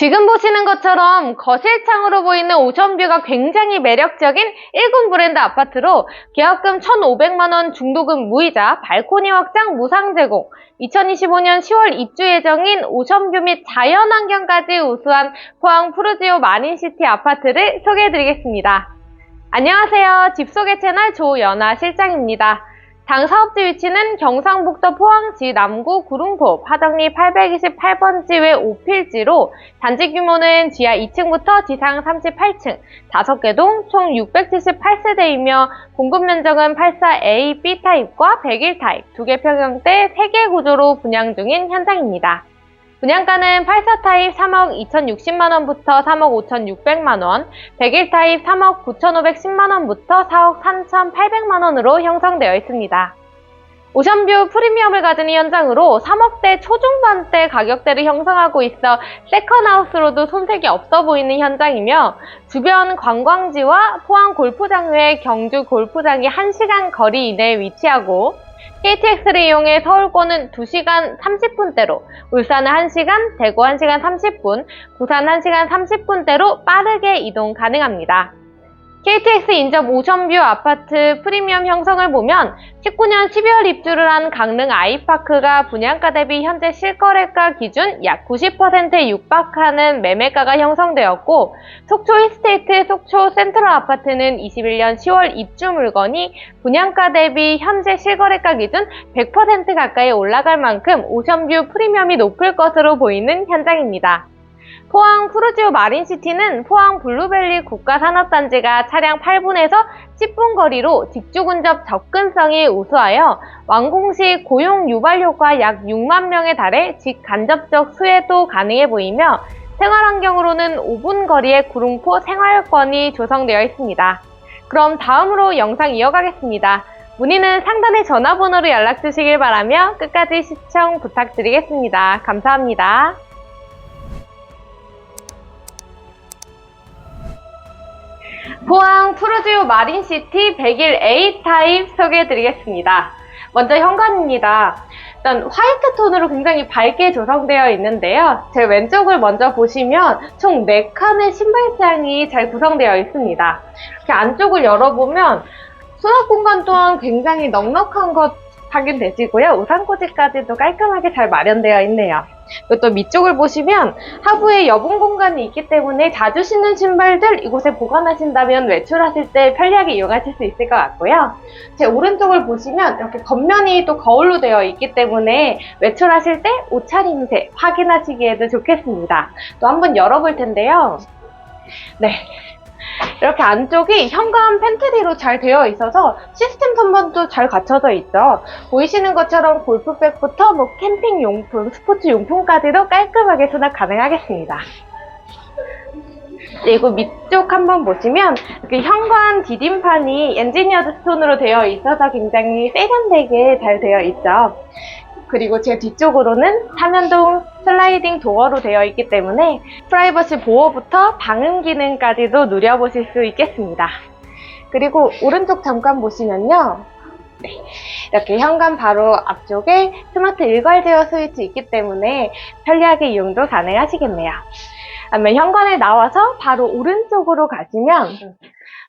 지금 보시는 것처럼 거실창으로 보이는 오션뷰가 굉장히 매력적인 1군 브랜드 아파트로 계약금 1,500만원 중도금 무이자 발코니 확장 무상 제공 2025년 10월 입주 예정인 오션뷰 및 자연환경까지 우수한 포항 푸르지오 마린시티 아파트를 소개해드리겠습니다. 안녕하세요. 집소개 채널 조연아 실장입니다. 당 사업지 위치는 경상북도 포항시 남구 구릉포 파덕리 828번지 외 5필지로 단지 규모는 지하 2층부터 지상 38층, 5개 동 총 678세대이며 공급 면적은 84A, B 타입과 101 타입, 2개 평형대 3개 구조로 분양 중인 현장입니다. 분양가는 84 타입 3억 2,060만원부터 3억 5,600만원, 101 타입 3억 9,510만원부터 4억 3,800만원으로 형성되어 있습니다. 오션뷰 프리미엄을 가진 이 현장으로 3억대 초중반대 가격대를 형성하고 있어 세컨하우스로도 손색이 없어 보이는 현장이며 주변 관광지와 포항 골프장 외 경주 골프장이 1시간 거리 이내에 위치하고 KTX를 이용해 서울권은 2시간 30분대로, 울산은 1시간, 대구 1시간 30분, 부산 1시간 30분대로 빠르게 이동 가능합니다. KTX 인접 오션뷰 아파트 프리미엄 형성을 보면 19년 12월 입주를 한 강릉 아이파크가 분양가 대비 현재 실거래가 기준 약 90%에 육박하는 매매가가 형성되었고 속초 이스테이트 속초 센트럴 아파트는 21년 10월 입주 물건이 분양가 대비 현재 실거래가 기준 100% 가까이 올라갈 만큼 오션뷰 프리미엄이 높을 것으로 보이는 현장입니다. 포항 푸르지오 마린시티는 포항 블루벨리 국가산업단지가 차량 8분에서 10분 거리로 직주근접 접근성이 우수하여 완공 시 고용 유발 효과 약 6만 명에 달해 직간접적 수혜도 가능해 보이며 생활환경으로는 5분 거리의 구릉포 생활권이 조성되어 있습니다. 그럼 다음으로 영상 이어가겠습니다. 문의는 상단의 전화번호로 연락 주시길 바라며 끝까지 시청 부탁드리겠습니다. 감사합니다. 포항 푸르지오 마린시티 101A 타입 소개해드리겠습니다. 먼저 현관입니다. 일단 화이트 톤으로 굉장히 밝게 조성되어 있는데요. 제 왼쪽을 먼저 보시면 총 4칸의 신발장이 잘 구성되어 있습니다. 이렇게 안쪽을 열어보면 수납 공간 또한 굉장히 넉넉한 것 확인되시고요. 우산 꽂이까지도 깔끔하게 잘 마련되어 있네요. 그리고 또 밑쪽을 보시면 하부에 여분 공간이 있기 때문에 자주 신는 신발들 이곳에 보관하신다면 외출하실 때 편리하게 이용하실 수 있을 것 같고요. 제 오른쪽을 보시면 이렇게 겉면이 또 거울로 되어 있기 때문에 외출하실 때 옷차림새 확인하시기에도 좋겠습니다. 또 한번 열어볼 텐데요. 네. 이렇게 안쪽이 현관 팬트리로 잘 되어 있어서 시스템 선반도 잘 갖춰져 있죠. 보이시는 것처럼 골프백부터 뭐 캠핑 용품, 스포츠 용품까지도 깔끔하게 수납 가능하겠습니다. 그리고 밑쪽 한번 보시면 그 현관 디딤판이 엔지니어드 스톤으로 되어 있어서 굉장히 세련되게 잘 되어 있죠. 그리고 제 뒤쪽으로는 삼연동 슬라이딩 도어로 되어 있기 때문에 프라이버시 보호부터 방음 기능까지도 누려보실 수 있겠습니다. 그리고 오른쪽 잠깐 보시면요. 네, 이렇게 현관 바로 앞쪽에 스마트 일괄 제어 스위치 있기 때문에 편리하게 이용도 가능하시겠네요. 다음에 현관에 나와서 바로 오른쪽으로 가시면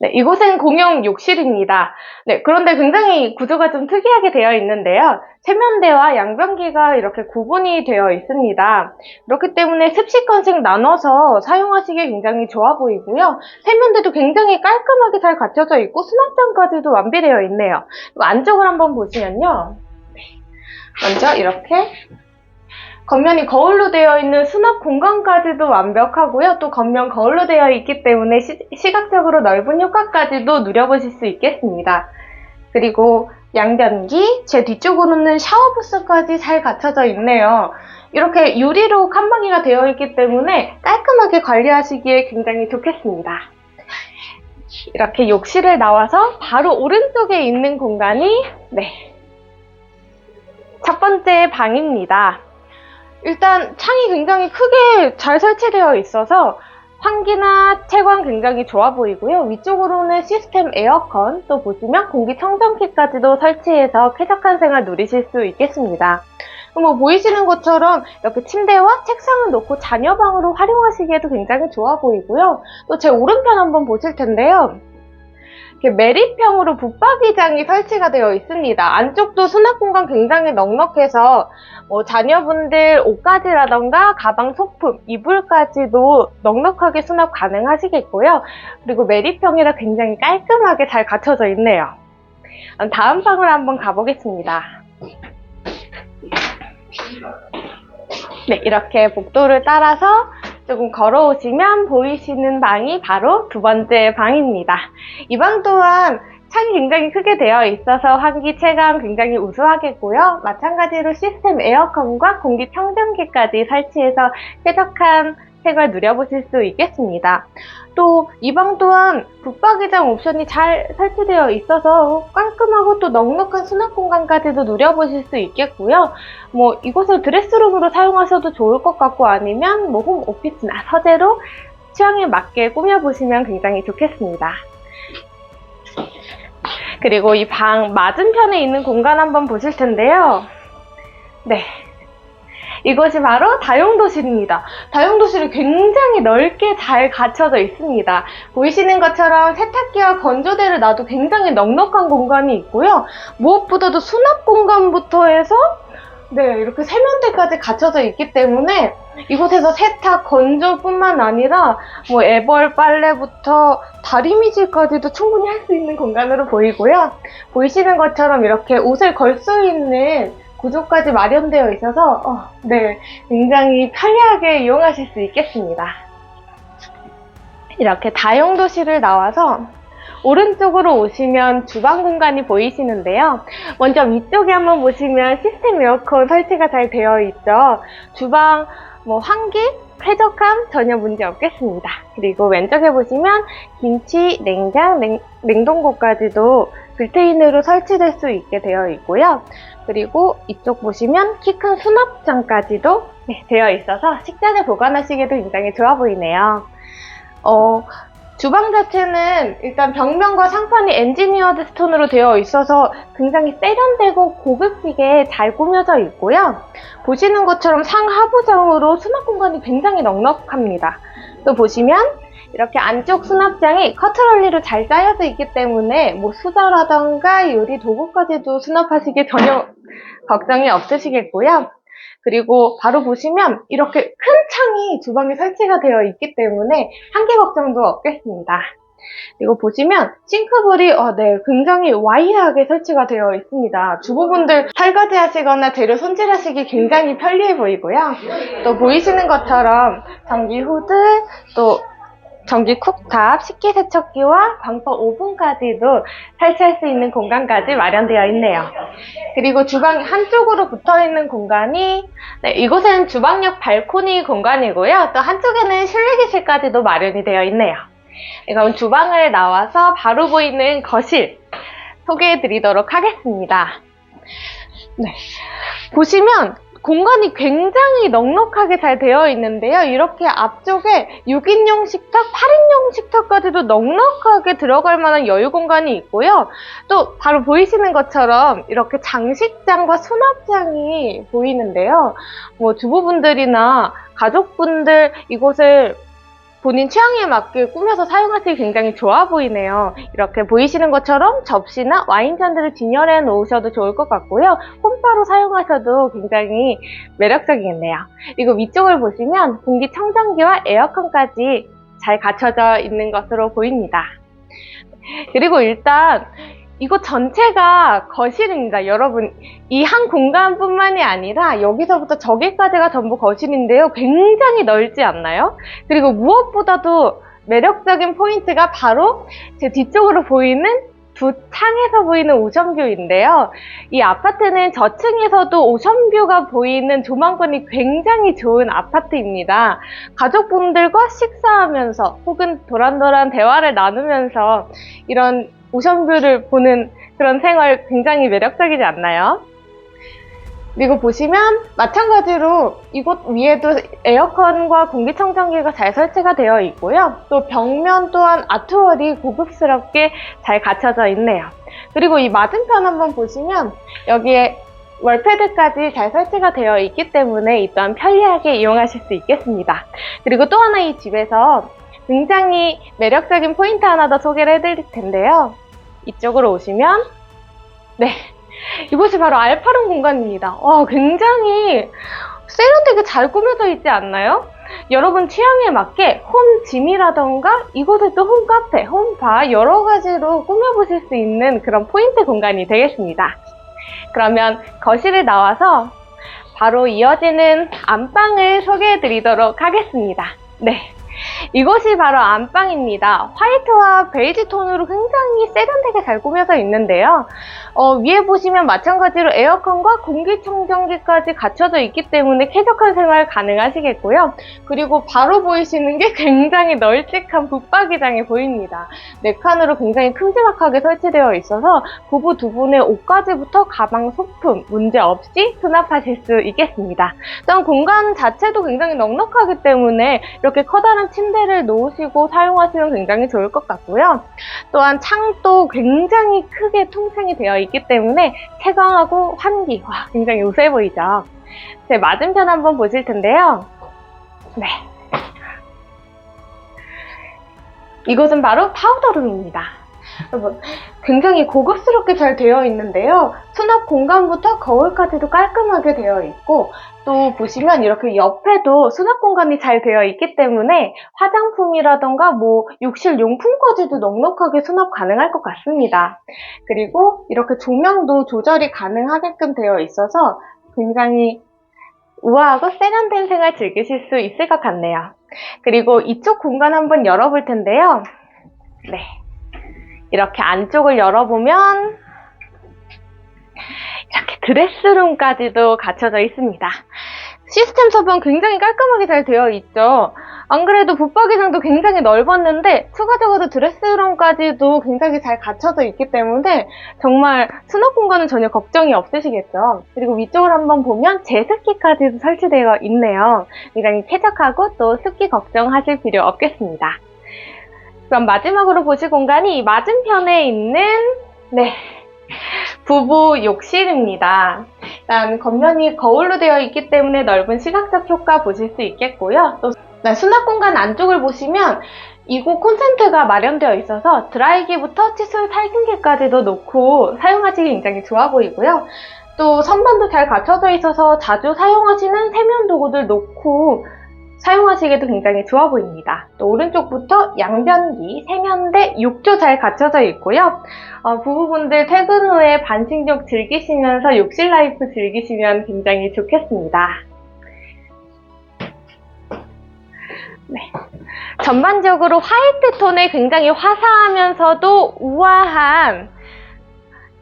네, 이곳은 공용 욕실입니다. 네, 그런데 굉장히 구조가 좀 특이하게 되어 있는데요. 세면대와 양변기가 이렇게 구분이 되어 있습니다. 그렇기 때문에 습식건씩 나눠서 사용하시기에 굉장히 좋아 보이고요. 세면대도 굉장히 깔끔하게 잘 갖춰져 있고 수납장까지도 완비되어 있네요. 안쪽을 한번 보시면요. 네, 먼저 이렇게 겉면이 거울로 되어 있는 수납 공간까지도 완벽하고요. 또 겉면 거울로 되어 있기 때문에 시, 각적으로 넓은 효과까지도 누려보실 수 있겠습니다. 그리고 양변기, 제 뒤쪽으로는 샤워 부스까지 잘 갖춰져 있네요. 이렇게 유리로 칸막이가 되어 있기 때문에 깔끔하게 관리하시기에 굉장히 좋겠습니다. 이렇게 욕실을 나와서 바로 오른쪽에 있는 공간이 네. 첫 번째 방입니다. 일단 창이 굉장히 크게 잘 설치되어 있어서 환기나 채광 굉장히 좋아 보이고요. 위쪽으로는 시스템 에어컨 또 보시면 공기청정기까지도 설치해서 쾌적한 생활 누리실 수 있겠습니다. 뭐 보이시는 것처럼 이렇게 침대와 책상을 놓고 자녀방으로 활용하시기에도 굉장히 좋아 보이고요. 또 제 오른편 한번 보실 텐데요. 이렇게 메리평으로 붙박이장이 설치가 되어 있습니다. 안쪽도 수납 공간 굉장히 넉넉해서 뭐 자녀분들 옷가지라던가 가방 소품, 이불까지도 넉넉하게 수납 가능하시겠고요. 그리고 메리평이라 굉장히 깔끔하게 잘 갖춰져 있네요. 다음 방으로 한번 가보겠습니다. 네, 이렇게 복도를 따라서 조금 걸어오시면 보이시는 방이 바로 두 번째 방입니다. 이 방 또한 창이 굉장히 크게 되어 있어서 환기 체감 굉장히 우수하겠고요. 마찬가지로 시스템 에어컨과 공기청정기까지 설치해서 쾌적한 생활 누려보실 수 있겠습니다. 또 이 방 또한 붙박이장 옵션이 잘 설치되어 있어서 깔끔하고 또 넉넉한 수납 공간까지도 누려보실 수 있겠고요. 뭐 이곳을 드레스룸으로 사용하셔도 좋을 것 같고 아니면 뭐 홈 오피스나 서재로 취향에 맞게 꾸며보시면 굉장히 좋겠습니다. 그리고 이 방 맞은편에 있는 공간 한번 보실 텐데요. 네. 이것이 바로 다용도실입니다. 다용도실이 굉장히 넓게 잘 갖춰져 있습니다. 보이시는 것처럼 세탁기와 건조대를 놔도 굉장히 넉넉한 공간이 있고요. 무엇보다도 수납 공간부터 해서 네, 이렇게 세면대까지 갖춰져 있기 때문에 이곳에서 세탁, 건조뿐만 아니라 뭐 애벌 빨래부터 다리미질까지도 충분히 할 수 있는 공간으로 보이고요. 보이시는 것처럼 이렇게 옷을 걸 수 있는 구조까지 마련되어 있어서 어, 네, 굉장히 편리하게 이용하실 수 있겠습니다. 이렇게 다용도실을 나와서 오른쪽으로 오시면 주방 공간이 보이시는데요. 먼저 위쪽에 한번 보시면 시스템 에어컨 설치가 잘 되어 있죠. 주방 뭐 환기, 쾌적함 전혀 문제 없겠습니다. 그리고 왼쪽에 보시면 김치, 냉장, 냉, 냉동고까지도 빌트인으로 설치될 수 있게 되어 있고요. 그리고 이쪽 보시면 키 큰 수납장까지도 네, 되어 있어서 식자재 보관하시기에도 굉장히 좋아 보이네요. 어, 주방 자체는 일단 벽면과 상판이 엔지니어드 스톤으로 되어 있어서 굉장히 세련되고 고급지게 잘 꾸며져 있고요. 보시는 것처럼 상하부장으로 수납 공간이 굉장히 넉넉합니다. 또 보시면 이렇게 안쪽 수납장이 커트럴리로 잘 짜여져 있기 때문에 뭐 수저라던가 요리 도구까지도 수납하시기 전혀 걱정이 없으시겠고요. 그리고 바로 보시면 이렇게 큰 창이 주방에 설치가 되어 있기 때문에 한계 걱정도 없겠습니다. 그리고 보시면 싱크볼이 어, 네, 굉장히 와이드하게 설치가 되어 있습니다. 주부분들 설거지 하시거나 재료 손질하시기 굉장히 편리해 보이고요. 또 보이시는 것처럼 전기 후드, 또 전기 쿡탑, 식기세척기와 광퍼 오븐까지도 설치할 수 있는 공간까지 마련되어 있네요. 그리고 주방 한쪽으로 붙어 있는 공간이 네, 이곳은 주방역 발코니 공간이고요. 또 한쪽에는 실내기실까지도 마련이 되어 있네요. 네, 그럼 주방을 나와서 바로 보이는 거실 소개해 드리도록 하겠습니다. 네. 보시면 공간이 굉장히 넉넉하게 잘 되어 있는데요. 이렇게 앞쪽에 6인용 식탁, 8인용 식탁까지도 넉넉하게 들어갈 만한 여유 공간이 있고요. 또 바로 보이시는 것처럼 이렇게 장식장과 수납장이 보이는데요. 뭐 주부분들이나 가족분들 이곳을 본인 취향에 맞게 꾸며서 사용하시기 굉장히 좋아 보이네요. 이렇게 보이시는 것처럼 접시나 와인잔들을 진열해 놓으셔도 좋을 것 같고요. 홈바로 사용하셔도 굉장히 매력적이겠네요. 그리고 위쪽을 보시면 공기청정기와 에어컨까지 잘 갖춰져 있는 것으로 보입니다. 그리고 일단 이곳 전체가 거실입니다. 여러분, 이 한 공간뿐만이 아니라 여기서부터 저기까지가 전부 거실인데요. 굉장히 넓지 않나요? 그리고 무엇보다도 매력적인 포인트가 바로 제 뒤쪽으로 보이는 두 창에서 보이는 오션뷰인데요. 이 아파트는 저층에서도 오션뷰가 보이는 조망권이 굉장히 좋은 아파트입니다. 가족분들과 식사하면서 혹은 도란도란 대화를 나누면서 이런 오션뷰를 보는 그런 생활 굉장히 매력적이지 않나요? 그리고 보시면 마찬가지로 이곳 위에도 에어컨과 공기청정기가 잘 설치가 되어 있고요. 또 벽면 또한 아트월이 고급스럽게 잘 갖춰져 있네요. 그리고 이 맞은편 한번 보시면 여기에 월패드까지 잘 설치가 되어 있기 때문에 이 또한 편리하게 이용하실 수 있겠습니다. 그리고 또 하나 이 집에서 굉장히 매력적인 포인트 하나 더 소개를 해드릴 텐데요. 이쪽으로 오시면 네 이곳이 바로 알파룸 공간입니다. 와 굉장히 세련되게 잘 꾸며져 있지 않나요? 여러분 취향에 맞게 홈짐이라던가 이곳을 또 홈카페, 홈바 여러 가지로 꾸며보실 수 있는 그런 포인트 공간이 되겠습니다. 그러면 거실을 나와서 바로 이어지는 안방을 소개해 드리도록 하겠습니다. 네. 이곳이 바로 안방입니다. 화이트와 베이지 톤으로 굉장히 세련되게 잘 꾸며져 있는데요. 어, 위에 보시면 마찬가지로 에어컨과 공기청정기까지 갖춰져 있기 때문에 쾌적한 생활 가능하시겠고요. 그리고 바로 보이시는 게 굉장히 널찍한 붙박이장이 보입니다. 네 칸으로 굉장히 큼지막하게 설치되어 있어서 부부 두 분의 옷가지부터 가방, 소품 문제 없이 수납하실 수 있겠습니다. 또한 공간 자체도 굉장히 넉넉하기 때문에 이렇게 커다란 침대 를 놓으시고 사용하시면 굉장히 좋을 것 같고요. 또한 창도 굉장히 크게 통창이 되어 있기 때문에 채광하고 환기, 와, 굉장히 우수해 보이죠? 제 맞은편 한번 보실 텐데요. 네. 이곳은 바로 파우더룸입니다. 여러분, 굉장히 고급스럽게 잘 되어 있는데요. 수납 공간부터 거울까지도 깔끔하게 되어 있고, 또 보시면 이렇게 옆에도 수납 공간이 잘 되어 있기 때문에 화장품이라던가 뭐 욕실 용품까지도 넉넉하게 수납 가능할 것 같습니다. 그리고 이렇게 조명도 조절이 가능하게끔 되어 있어서 굉장히 우아하고 세련된 생활 즐기실 수 있을 것 같네요. 그리고 이쪽 공간 한번 열어볼 텐데요. 네. 이렇게 안쪽을 열어보면 이렇게 드레스룸까지도 갖춰져 있습니다. 시스템 섭은 굉장히 깔끔하게 잘 되어 있죠. 안 그래도 붙박이장도 굉장히 넓었는데 추가적으로 드레스룸까지도 굉장히 잘 갖춰져 있기 때문에 정말 수납 공간은 전혀 걱정이 없으시겠죠. 그리고 위쪽을 한번 보면 제습기까지도 설치되어 있네요. 굉장히 쾌적하고 또 습기 걱정하실 필요 없겠습니다. 그럼 마지막으로 보실 공간이 맞은편에 있는 네 부부 욕실입니다. 일단 겉면이 거울로 되어 있기 때문에 넓은 시각적 효과 보실 수 있겠고요. 또 네, 수납 공간 안쪽을 보시면 이곳 콘센트가 마련되어 있어서 드라이기부터 칫솔 살균기까지도 놓고 사용하시기 굉장히 좋아 보이고요. 또 선반도 잘 갖춰져 있어서 자주 사용하시는 세면 도구들 놓고 사용하시기도 굉장히 좋아 보입니다. 또 오른쪽부터 양변기, 세면대, 욕조 잘 갖춰져 있고요. 어, 부부분들 퇴근 후에 반신욕 즐기시면서 욕실 라이프 즐기시면 굉장히 좋겠습니다. 네. 전반적으로 화이트 톤의 굉장히 화사하면서도 우아한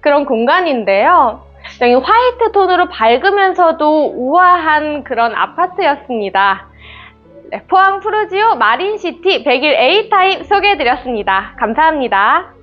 그런 공간인데요. 굉장히 화이트 톤으로 밝으면서도 우아한 그런 아파트였습니다. 네, 포항 프루지오 마린시티 100일 A타입 소개해드렸습니다. 감사합니다.